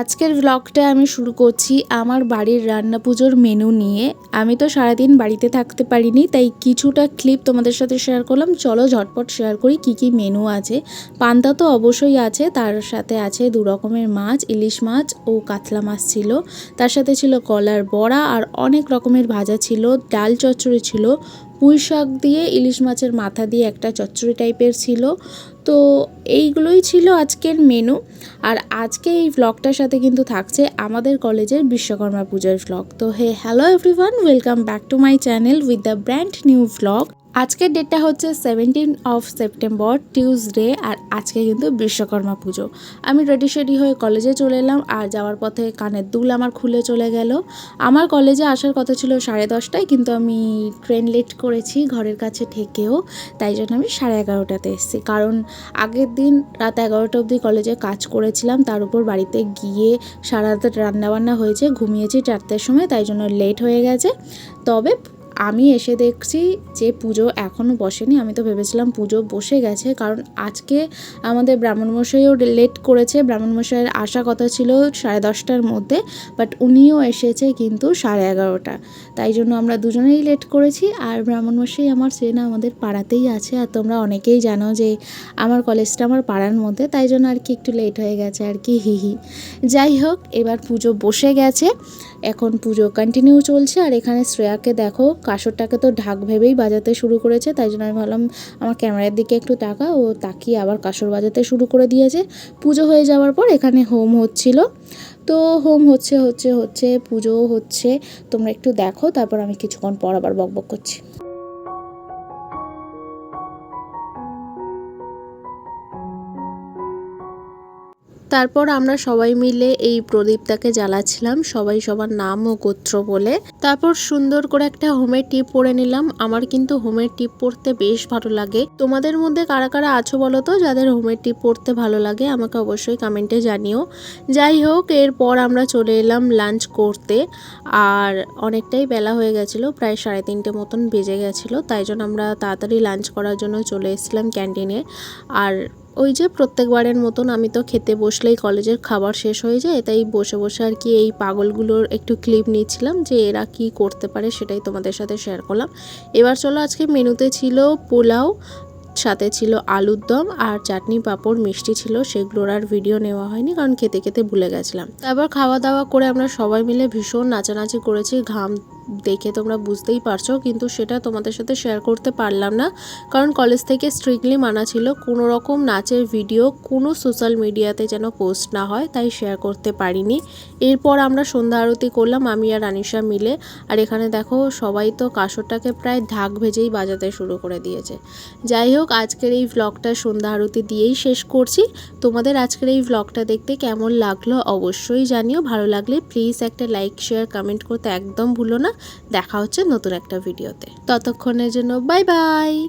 আজকের ব্লগটা আমি শুরু করছি আমার বাড়ির রান্না পুজোর মেনু নিয়ে। আমি তো সারাদিন বাড়িতে থাকতে পারিনি, তাই কিছুটা ক্লিপ তোমাদের সাথে শেয়ার করলাম। চলো ঝটপট শেয়ার করি কি কি মেনু আছে। পান্তা তো অবশ্যই আছে, তার সাথে আছে দু রকমের মাছ, ইলিশ মাছ ও কাতলা মাছ ছিল। তার সাথে ছিল কলার বড়া আর অনেক রকমের ভাজা ছিল, ডাল চচ্চড়ি ছিল পুঁই শাক দিয়ে, ইলিশ মাছের মাথা দিয়ে একটা চচ্চড়ি টাইপের ছিল। তো এইগুলোই ছিল আজকের মেনু। আর আজকে এই ভ্লগটার সাথে কিন্তু থাকছে আমাদের কলেজের বিশ্বকর্মা পূজার ভ্লগ তো hey hello everyone welcome back to my channel with the brand new vlog আজকের ডেটটা হচ্ছে সেভেন্টিন অফ সেপ্টেম্বর টিউসডে আর আজকে কিন্তু বিশ্বকর্মা পুজো। আমি রেডি শেডি হয়ে কলেজে চলে এলাম, আর যাওয়ার পথে কানের দুল আমার খুলে চলে গেল। আমার কলেজে আসার কথা ছিল সাড়ে দশটায়, কিন্তু আমি ট্রেন লেট করেছি ঘরের কাছে ঠেকেও তাই জন্য আমি সাড়ে এগারোটাতে এসেছি। কারণ আগের দিন রাত এগারোটা অবধি কলেজে কাজ করেছিলাম, তার উপর বাড়িতে গিয়ে সারা রাত রান্নাবান্না হয়েছে, ঘুমিয়েছি চারটের সময়, তাই জন্য লেট হয়ে গেছে। তবে আমি এসে দেখছি যে পুজো এখনও বসেনি। আমি তো ভেবেছিলাম পুজো বসে গেছে, কারণ আজকে আমাদের ব্রাহ্মণমশাইও লেট করেছে। ব্রাহ্মণমশাইয়ের আসা কথা ছিল সাড়ে দশটার মধ্যে বাট উনিও এসেছে কিন্তু সাড়ে এগারোটা। তাই জন্য আমরা দুজনেই লেট করেছি। আর ব্রাহ্মণমশাই আমার চেনা, আমাদের পাড়াতেই আছে। আর তোমরা অনেকেই জানো যে আমার কলেজটা আমার পাড়ার মধ্যে, তাই জন্য আর কি একটু লেট হয়ে গেছে আর কি, হি হি। যাই হোক, এবার পুজো বসে গেছে। এখন পুজো কন্টিনিউ চলছে। আর এখানে শ্রেয়াকে দেখো কাসরটাকে তো ঢাক ভেবেই বাজাতে শুরু করেছে, তাই জন্য আমি ভাবলাম আমার ক্যামেরার দিকে একটু টাকা ও তাকিয়ে আবার কাসর বাজাতে শুরু করে দিয়েছে। পুজো হয়ে যাওয়ার পর এখানে হোম হচ্ছিল। তো হোম হচ্ছে হচ্ছে হচ্ছে পুজো হচ্ছে, তোমরা একটু দেখো, তারপর আমি কিছুক্ষণ পর আবার বকবক করছি। তারপর আমরা সবাই মিলে এই প্রদীপটাকে জ্বালাচ্ছিলাম, সবাই সবার নাম ও গোত্র বলে। তারপর সুন্দর করে একটা হোমের টিপ পরে নিলাম। আমার কিন্তু হোমের টিপ পরতে বেশ ভালো লাগে। তোমাদের মধ্যে কারা কারা আছো বলো তো? যাদের হোমের টিপ পরতে ভালো লাগে, আমাকে অবশ্যই কমেন্টে জানিও। যাই হোক, এরপর আমরা চলে এলাম লাঞ্চ করতে। আর অনেকটাই বেলা হয়ে গেছিল, প্রায় সাড়ে তিনটে মতন বেজে গেছিল। তাই জন্য আমরা তাড়াতাড়ি লাঞ্চ করার জন্য চলে এসেছিলাম ক্যান্টিনে। আর ওই যে প্রত্যেকবারের মতন আমি তো খেতে বসলেই কলেজের খাবার শেষ হয়ে যায়, তাই বসে বসে আর কি এই পাগলগুলোর একটু ক্লিপ নিচ্ছিলাম যে এরা কি করতে পারে সেটাই তোমাদের সাথে শেয়ার করলাম। এবার চলো আজকে মেনুতে ছিল পোলাও, সাথে ছিল আলুর দম আর চাটনি পাঁপড় মিষ্টি ছিল, সেগুলোর আর ভিডিও নেওয়া হয়নি কারণ খেতে খেতে ভুলে গেছিলাম। তারপর খাওয়া দাওয়া করে আমরা সবাই মিলে ভীষণ নাচানাচি করেছি, ঘাম দেখে তোমরা বুঝতেই পারছ, কিন্তু সেটা তোমাদের সাথে শেয়ার করতে পারলাম না। কারণ কলেজ থেকে স্ট্রিক্টলি মানা ছিল কোনো রকম নাচের ভিডিও কোনো সোশ্যাল মিডিয়াতে যেন পোস্ট না হয়, তাই শেয়ার করতে পারিনি। এরপর আমরা সন্ধ্যা আরতি করলাম, আমি আর আনিশা মিলে। আর এখানে দেখো, সবাই তো কাসরটাকে প্রায় ঢাক ভেজেই বাজাতে শুরু করে দিয়েছে। যাই হোক, আজকের এই ভ্লগটা সন্ধ্যা আরতি দিয়েই শেষ করছি। তোমাদের আজকের এই ভ্লগটা দেখতে কেমন লাগল অবশ্যই জানিও। ভালো লাগলে প্লিজ একটা লাইক শেয়ার কমেন্ট করতে একদম ভুলো না। দেখা হচ্ছে নতুন একটা ভিডিওতে। ততক্ষণের জন্য বাই বাই।